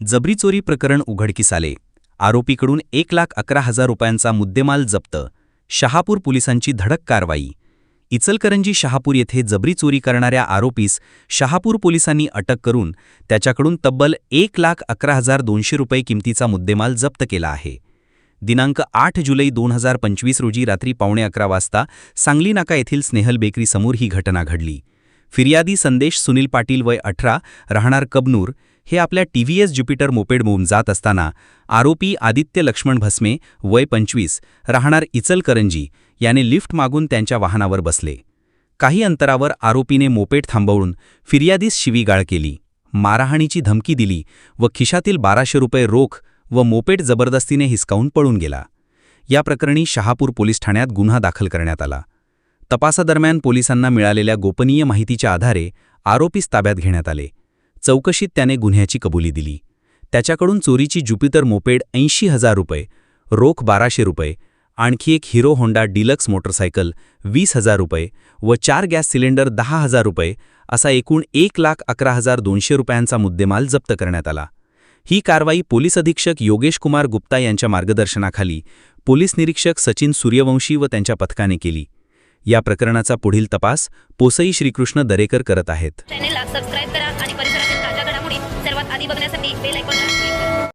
जबरी चोरी प्रकरण उघडकीस आले. आरोपीकडून एक लाख अकरा हजार रुपयांचा मुद्देमाल जप्त. शहापूर पोलिसांची धडक कारवाई. इचलकरंजी शहापूर येथे जबरी चोरी करणाऱ्या आरोपीस शहापूर पोलिसांनी अटक करून त्याच्याकडून तब्बल एक लाख अकरा हजार दोनशे रुपये किमतीचा मुद्देमाल जप्त केला आहे. दिनांक आठ जुलै दोन हजार पंचवीस रोजी रात्री पावणे अकरा वाजता सांगली नाका येथील स्नेहल बेकरी समोर ही घटना घडली. फिर्यादी संदेश सुनील पाटील वय अठरा राहणार कबनूर. हे आपल्या टीव्हीएस ज्युपिटर मोपेड मोम जात असताना आरोपी आदित्य लक्ष्मण भस्मे वय पंचवीस राहणार इचलकरंजी याने लिफ्ट मागून त्यांच्या वाहनावर बसले. काही अंतरावर आरोपीने मोपेड थांबवून फिर्यादीस शिवीगाळ केली. मारहाणीची धमकी दिली व खिशातील बाराशे रुपये रोख व मोपेड जबरदस्तीने हिसकावून पळून गेला. या प्रकरणी शहापूर पोलीस ठाण्यात गुन्हा दाखल करण्यात आला. तपासादरम्यान पोलिसांना मिळालेल्या गोपनीय माहितीच्या आधारे आरोपीस ताब्यात घेण्यात आले. चौकशीत त्याने गुन्ह्याची कबुली दिली. त्याच्याकडून चोरीची ज्युपिटर मोपेड ऐंशी हजार रुपये रोख बाराशे रुपये आणखी एक हिरो होंडा डिलक्स मोटरसायकल वीस हजार रुपये व चार गॅस सिलेंडर दहा हजार रुपये असा एकूण एक लाख अकरा हजार दोनशे रुपयांचा मुद्देमाल जप्त करण्यात आला. ही कारवाई पोलीस अधीक्षक योगेश कुमार गुप्ता यांच्या मार्गदर्शनाखाली पोलीस निरीक्षक सचिन सूर्यवंशी व त्यांच्या पथकाने केली. या प्रकरणाचा पुढील तपास पोसई श्रीकृष्ण दरेकर करत आहेत. चॅनेलला सबस्क्राईब करा आणि परिसरातील ताज्या घडामोडी सर्वात आधी बघण्यासाठी बेल ऐकून